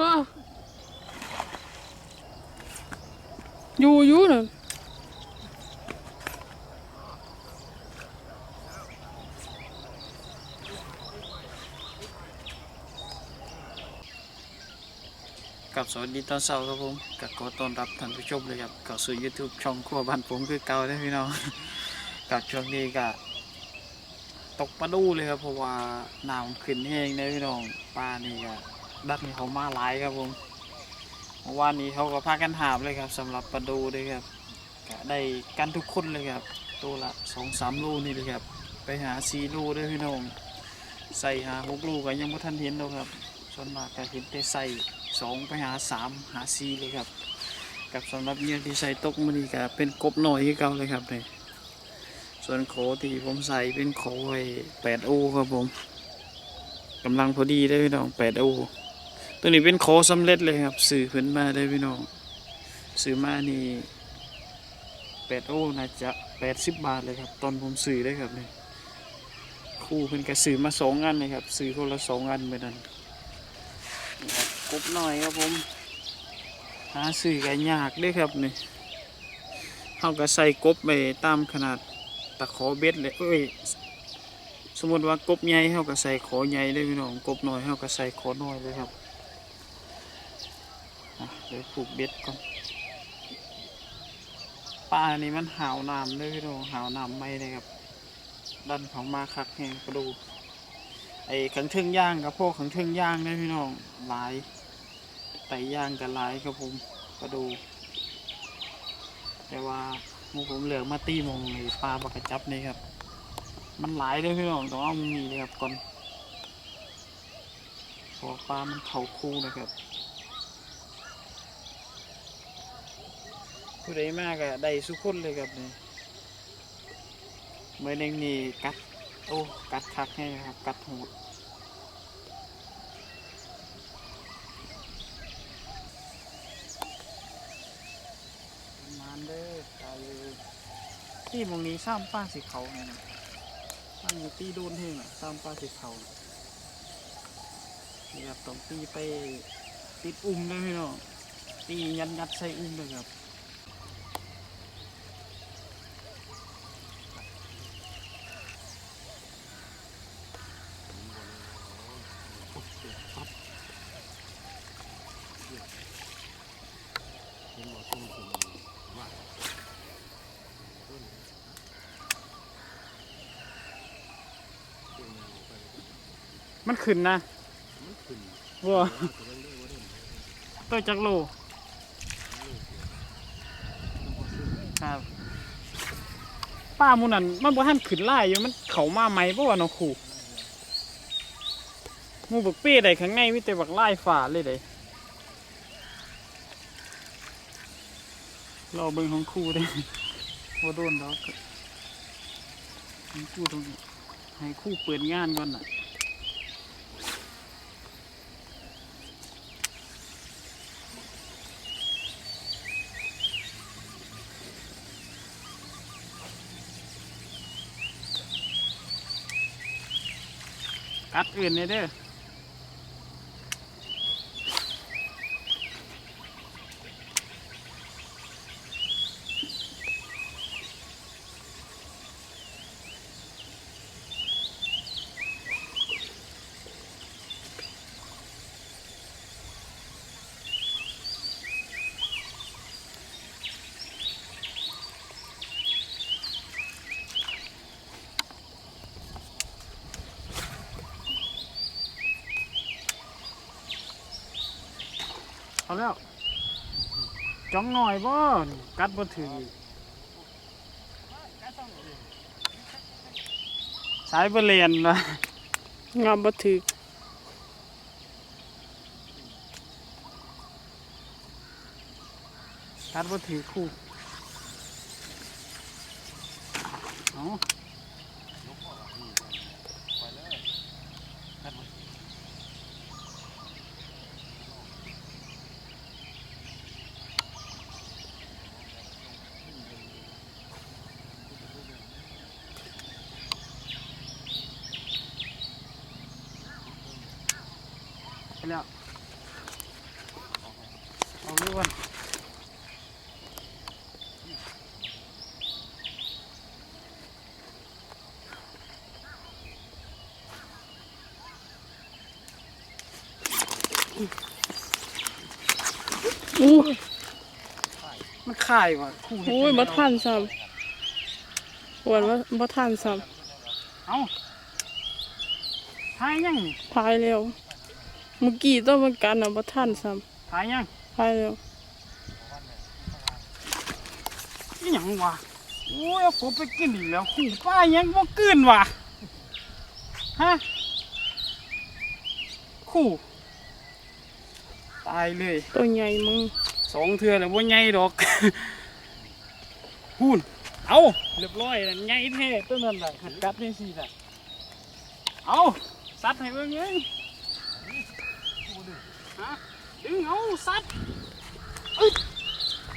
อออยู่อยู่น่ะกับสวัสดีตอนเช้าครับผมกับขอต้อนรับท่านผู้ชมเลยครับเข้าสู่ YouTube ช่องครัวบ้านผมคือเก่าเลยพี่น้องกับช่วงนี้ก็ตกปลาดูเลยครับเพราะว่าน้ำขึ้นแห้งเลยพี่น้องปลานี่ก็ ดันเขามาหลายครับผมเมื่อวานนี้เขาก็พากันหาบเลยครับสำหรับปลาดูเลยครับก็ได้กันทุกคนเลยครับ ตัวละสองสามลูนี่เลยครับ ไปหาสี่ลูด้วยพี่น้องใส่หาหกลูก็ยังไม่ทันเห็นเลยครับส่วนมากก็เห็นแต่ใส่สองไปหาสามหาสี่เลยครับ กับสำหรับเหยื่อที่ใส่ตกมันนี่ก็เป็นกบหน่อยที่เก่าเลยครับเนี่ยส่วนโขที่ผมใส่เป็นโขไอ้แปดโอครับผมกำลังพอดีได้พี่น้องแปดโอ ตัวนี้เป็นโขสำเร็จเลยครับสื่อเพิ่นมาได้พี่น้องซื้อมานี่แปดโอน่าจะแปดสิบบาทเลยครับ ตอนผมซื้อได้ครับเนี่ยคู่เพิ่นก็ซื้อมาสองอันเลยครับซื้อคนละสองอันไปนั่นกบหน่อยครับผม หาซื้อกันยากเด้วยครับนี่เขาก็ใส่กบไปตามขนาดตะขอเบ็ดเลยเอ้ยสมมติว่ากบใหญ่เขาก็ใส่ขอใหญ่เลยพี่น้องกบน้อยเขาก็ใส่ขอน้อยเลยครับ เดี๋ยวผูกเบ็ดก่อนปลานี่มันหาวน้ำเลยพี่น้องหาวน้ำไม่เลยครับดันเขามาคักแหงกระดู ไอ้ขังเทิงย่างกับพวกขังเทิงย่างเนี่ยพี่น้องหลายไต่ย่างกับหลายครับผมก็ดู แต่ว่ามูผมเหลือมาตีมงในปลาปากระจับนี่ครับ มันหลายเลยพี่น้องต้องเอามันมีเลยครับก่อนเพอปลามันเข่าคู่นะครับ ผู้ใดมากอะได้สุกคนเลยครับนี่เมื่อนึงนี่กัด โอ้กัดคักให้ครับ กัดหดประมาเด้อตายเลยที่มองนี้ซ้ำป้าสีเขาไงนะตั้งอยู่ตีโดนเท่งอะซ้ำป้าสีเขานี่ครับต้องตีไปติดอุ้มเลยพี่น้องตียัดยัดใส่อุ้มเลยครับ มันขึ้นนะวัวตัวจักรโลครับป้าหมูนันมันบ่ทันขึ้นไล่อยู่มันเขามาไหมเพราะว่าเนาะขู่หมูบักเป้ได้ข้างในมีแต่บักไล่ฝ่าเลยเด้รอเบิ่งของครู่ได้ว่าโดนดอกของครู่ตรงนี้ให้ครู่เปิดงานก่อนน่ะ กัดอื่นเลยเด้อ เอาแล้วจ้องหน่อยบ่กัดบ่ถือสายบเรียนนะงามบ่ถึกกัดบ่ถือคู่เอา อาเลยวันอู้มันข่ายว่ะคู่โอ้ยบ่ทันซ้ำอ้วนว่าบ่ทันซ้เอาทายยังำพายแล้วเมื่อกี้ต้องมันกันน่ะบ่ทันซ้ทายยังำพายแล้ว นี่ห ยังวะโอ้ยเอาผมไปกินอีกแล้วคู่ป้ายังบ่กลืนว่ะฮะคู่ตายเลยตัวใหญ่มึงสองเทือแล้วว่าใหญ่ดอกพูนเอาเรียบร้อยแล้วใหญ่แท้ต้นนั้นแหละหัดกัดนี่สิแหละเอาซัดให้เบิ่งเลยฮะดึงเอาซัดอึ๊ด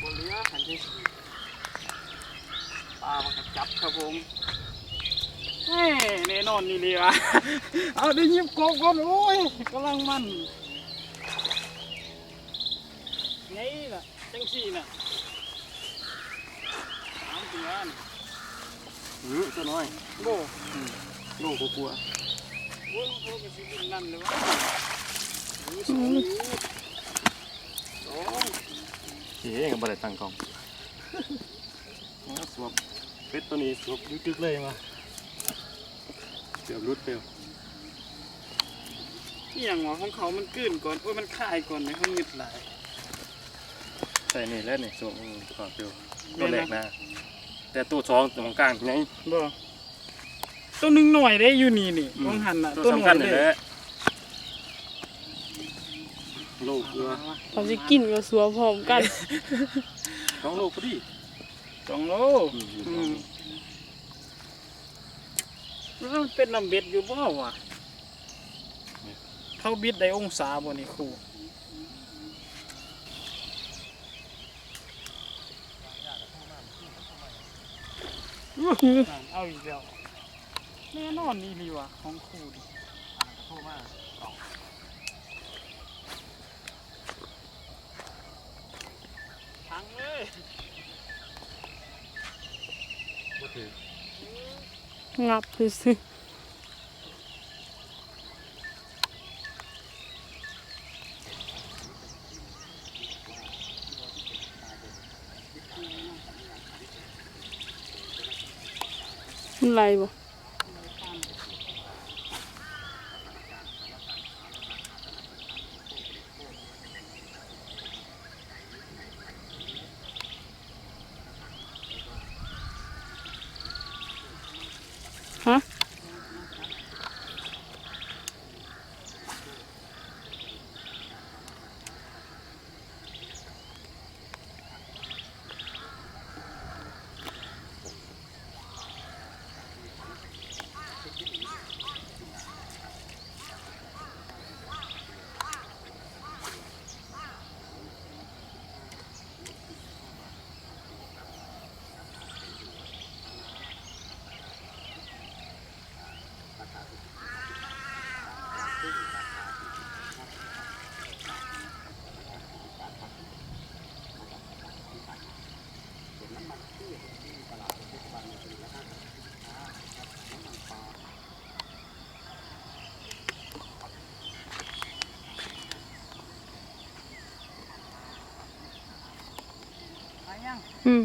บนเรือหันที่สี่ ปลามันกระจับครับผมเฮ้แน่นอนนี่เลยวะเอาได้ยิบกบก่อนโอ้ยกำลังมันไงล่ะจังสี่น่ะสามเดือนหือตัวน้อยโบลูกกลัวโอ้ยโอ้ยกระสิบนั่นเลยวะโอ้ยสองนิ้วสองเฮ้ยกับบัได้ตั้งกล้องสวบ เป็ดตัวนี้สวบยึกๆเลยมาเกือบรุดเปลวนี่อย่างหวะของเขามันกลืนก่อนโอ้ยมันคายก่อนเลยเขาหงึดหลายใส่นี่แล้วนี่สวบอืมก่อนเปลวตัวแรกนะ แต่ตัวสองตรงกลางไงบ่ตัวหนึ่งหน่อยได้อยู่นี่นี่มองหันน่ะตัวตัวหสำน่คัอญยนี่เลแหยละลูกเกลือเขาสิกินกับสัวพร้อมกันสองลูกพอดี สองโลอืมอืมแล้วมันเป็นลำเบ็ดอยู่บ่วะเขาบิดได้องศาบ่นี่ครูเอาอีกแล้วแน่นอนนี่ดีว่ะของครูดิทั้งเลยงับซื่อ ๆมันไร ยัง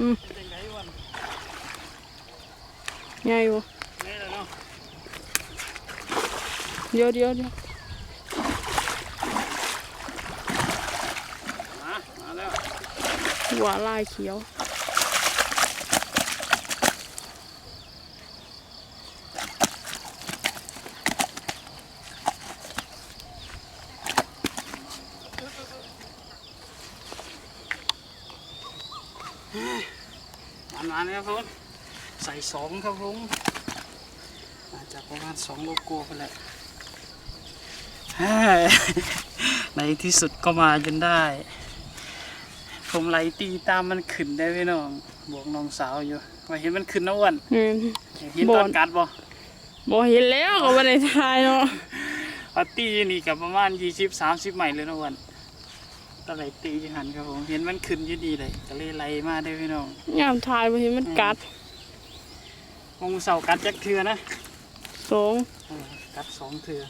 อืม เป็นยังไงวัน ใหญ่บ่ นี่แหละเนาะ เดี๋ยวเดี๋ยวเดี๋ยวมามาแล้วหัวลายเขียวมามาเนี่ยพุ่นใส่สองครับผมอาจจะประมาณสองโลโก้ไปแหละ ในที่สุดก็มาจนได้ ผมไหลตีตามมันขึ้นได้พี่น้องบอกน้องสาวอยู่มาเห็นมันขึ้นนะอ้วนเงินเห็นตอนบ่นกัดบ่บ่เห็นแล้วก็บ่ได้ทายเนาะปาตีนี่กับประมาณยี่สิบสามสิบใหม่เลยนะอ้วนตอนไหลตีอยู่หันครับผมเห็นมันขึ้นอยู่ดีเลยก็เลยไหลมาได้อพี่น้องยามทายบ่เห็นมันกัดวงเสากัดจักเทือนะสองเออกัดสองเทือ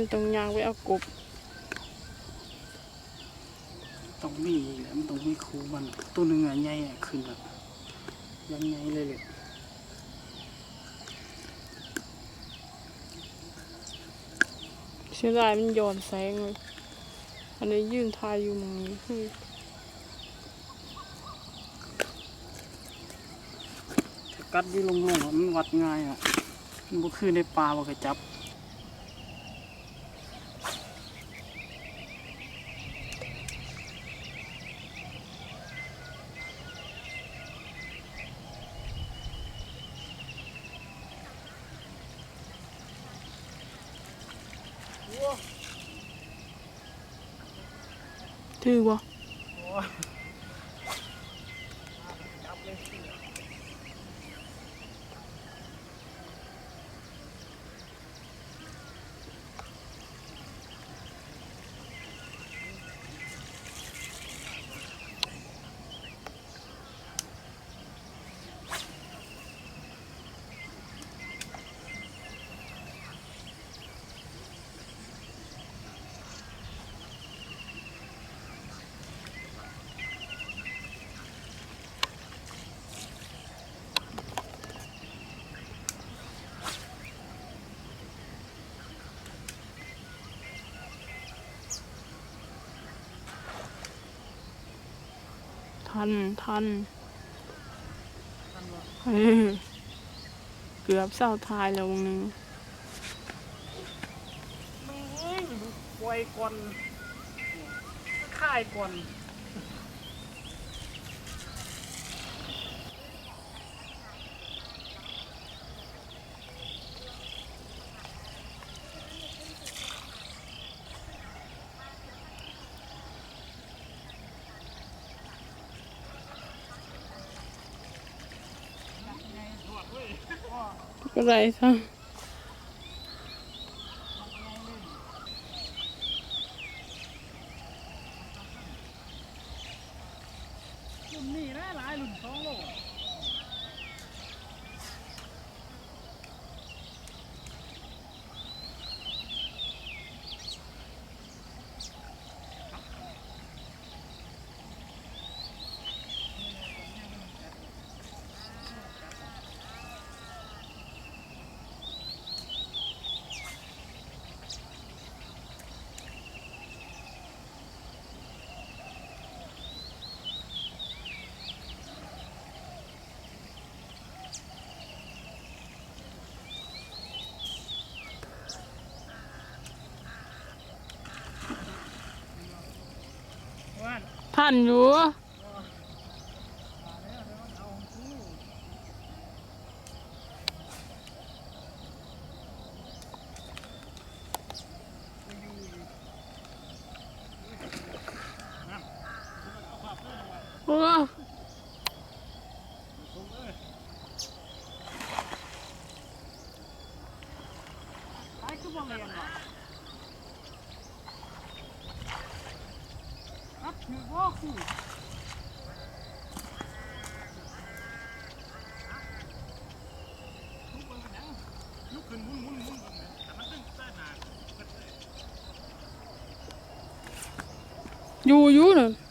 นต้องยางไปเอากบต้องมีอีกแหละมันต้องมีครูมัน ตัวหนึ่งอะใหญ่อะขึ้นแบบยังไงเลยเลยเสียดายมันย้อนแสงเลย อันนี้ยืนทายอยู่หมองนี้อืมถ้ากัดอยี่ลงลงๆอะมันวัดง่ายอะมันบ่คือในปลาบ่กระจับ ถือ ทันทันเกือบเศร้าทายแล้ววงหนึงแม่งปล่อยก่อนค่ายก่อน ก็ไรซะ รุ่นนี้นะหลายรุ่นสองโล ทันอยู่โอ้คือบ่เรียนว่ะครับถือว่าคือ อยู่อยู่นั่นอะ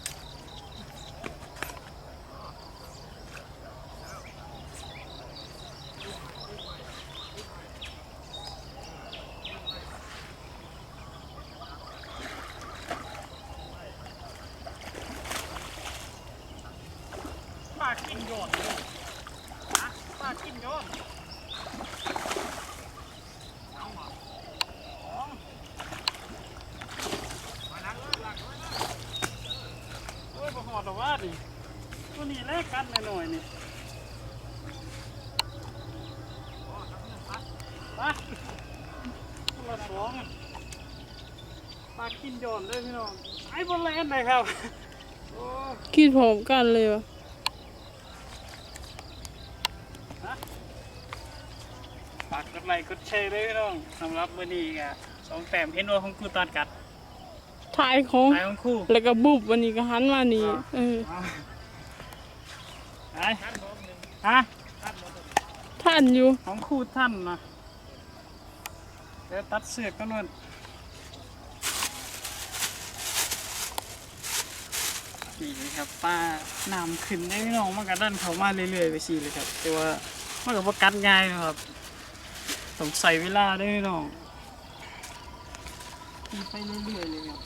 คนละสองปลากินโยนด้วยพี่น้องไอ้บอลเลนเลยครับโอ้กินพร้อมกันเลยวะฝากกดไลค์กดแชร์ด้วยพี่น้องสำหรับวันนี้ก็สองแต้มเห็นว่าของกูตอนกัดถ่ายของ ตายของคู่แล้วก็บุบวันนี้ก็หันมานี่เออไอ้ฮะท่านอยู่ของคู่ท่านนะเดี๋ยวตัดเสือกกันนู่นนี่เลยครับป้าน้ำขึ้นได้พี่น้องมันก็ดันเขามาเรื่อยๆไปสิเลยครับ แต่ว่ามันก็ประกัดง่ายนะครับต้องใส่เวลาด้วยพี่น้องตีไปเรื่อยๆเลยครับ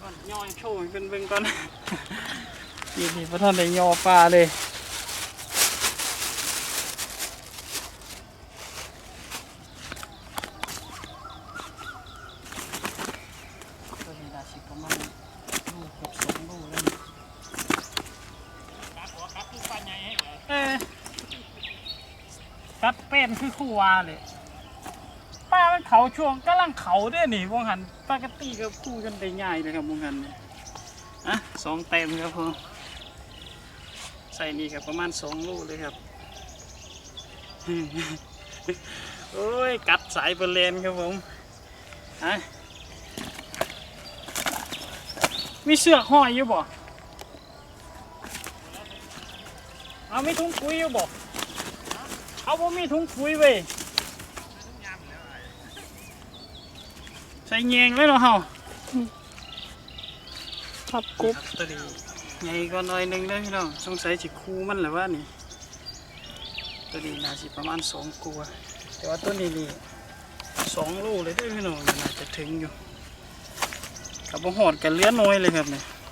ก่อนย่อยโชว์ให้เป็นเบิ่งก่อนนี่นี่พระท่านได้ยอปลาเลย ตัวนี้ได้สิประมาณลูกเกับสองลูกแล้วนี่เออกัดเป็ นคือคู่วาเลยป้ามันเขาช่วงกำลังเขาด้วยนี่วงหันปกติกับคู่กันได้ง่ายเลยครับวงหันเนี่ยอะสองเต็มครับผมใส่นี่กับประมาณสองลูกเลยครับโอ้ยกัดสายเปเลนครับผมอะมีเสือกห้อยอยู่บ่เอาไมีถุงปุ๋ยอยู่บ่ เอาบ่มีถุงปุ๋ยเว้ยใส่เงงเลยเนาะเฮาขับกบตัวนี้ใหญ่กว่าหน่อยหนึงเด้อพี่น้องสงสัยสิคูมันแหละว่านี่ตัวนี้น่าสิประมาณสองกัวาแต่ว่าตัวนี้นี่สองโลเลยเด้อพี่น้องน่าจะถึงอยู่กับบ่หอดกันเหลือน้อยเลยครับเนี่ย